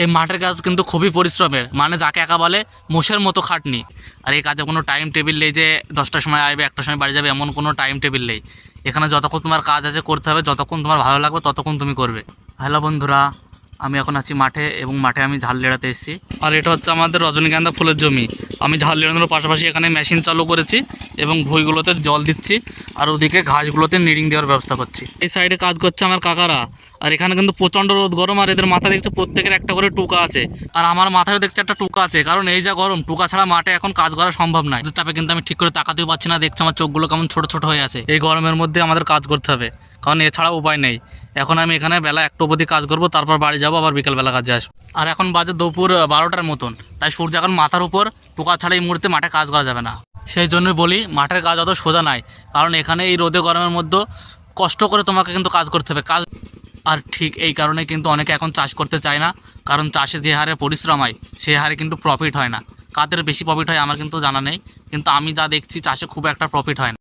এই মাঠের কাজ কিন্তু খুবই পরিশ্রমের। মানে যাকে একা বলে, মোষের মতো খাটনি। আর এই কাজে কোনো টাইম টেবিল নেই যে দশটার সময় আসবে, একটার সময় বাড়ি যাবে, এমন কোনো টাইম টেবিল নেই। এখানে যতক্ষণ তোমার কাজ আছে করতে হবে, যতক্ষণ তোমার ভালো লাগবে, ততক্ষণ তুমি করবে। হ্যালো বন্ধুরা। আমি এখন আছি মাঠে এবং মাঠে আমি ঝাল লেড়াতে এসেছি। আর এটা হচ্ছে আমাদের রজনীগন্ধা ফুলের জমি। আমি ঝাল লেড়ানোর পাশাপাশি এখানে মেশিন চালু করেছি এবং ভুইগুলোতে জল দিচ্ছি আর ওদিকে ঘাসগুলোতে নিড়িং দেওয়ার ব্যবস্থা করছি। এই সাইডে কাজ করছে আমার কাকারা। আর এখানে কিন্তু প্রচণ্ড রোদ, গরম, আর এদের মাথা দেখছে প্রত্যেকের একটা করে টুকা আছে। আর আমার মাথায় দেখছে একটা টুকা আছে, কারণ এই যা গরম, টুকা ছাড়া মাঠে এখন কাজ করা সম্ভব নয়। তাপে কিন্তু আমি ঠিক করে তাকাতেও পাচ্ছি না, দেখছি আমার চোখগুলো কেমন ছোট ছোট হয়ে আছে। এই গরমের মধ্যে আমাদের কাজ করতে হবে। কারণ এছাড়া উপায় নেই। এখন আমি এখানে বেলা একটা অবধি কাজ করব, তারপর বাড়ি যাব, আবার বিকেলবেলা কাজে আসব। আর এখন বাজে দুপুর বারোটার মতন। তাই সূর্য এখন মাথার উপর টোকা ছাড়া এই মুহূর্তে মাঠে কাজ করা যাবে না। সেই জন্যই বলি, মাঠের কাজ অত সোজা নাই। কারণ এখানে এই রোদে গরমের মধ্যে কষ্ট করে তোমাকে কিন্তু কাজ করতে হবে। কাজ আর ঠিক এই কারণে কিন্তু অনেকে এখন চাষ করতে চায় না। কারণ চাষে যে হারে পরিশ্রম হয় সেই হারে কিন্তু প্রফিট হয় না। কাদের বেশি প্রফিট হয় আমার কিন্তু জানা নেই। কিন্তু আমি যা দেখছি, চাষে খুব একটা প্রফিট হয় না।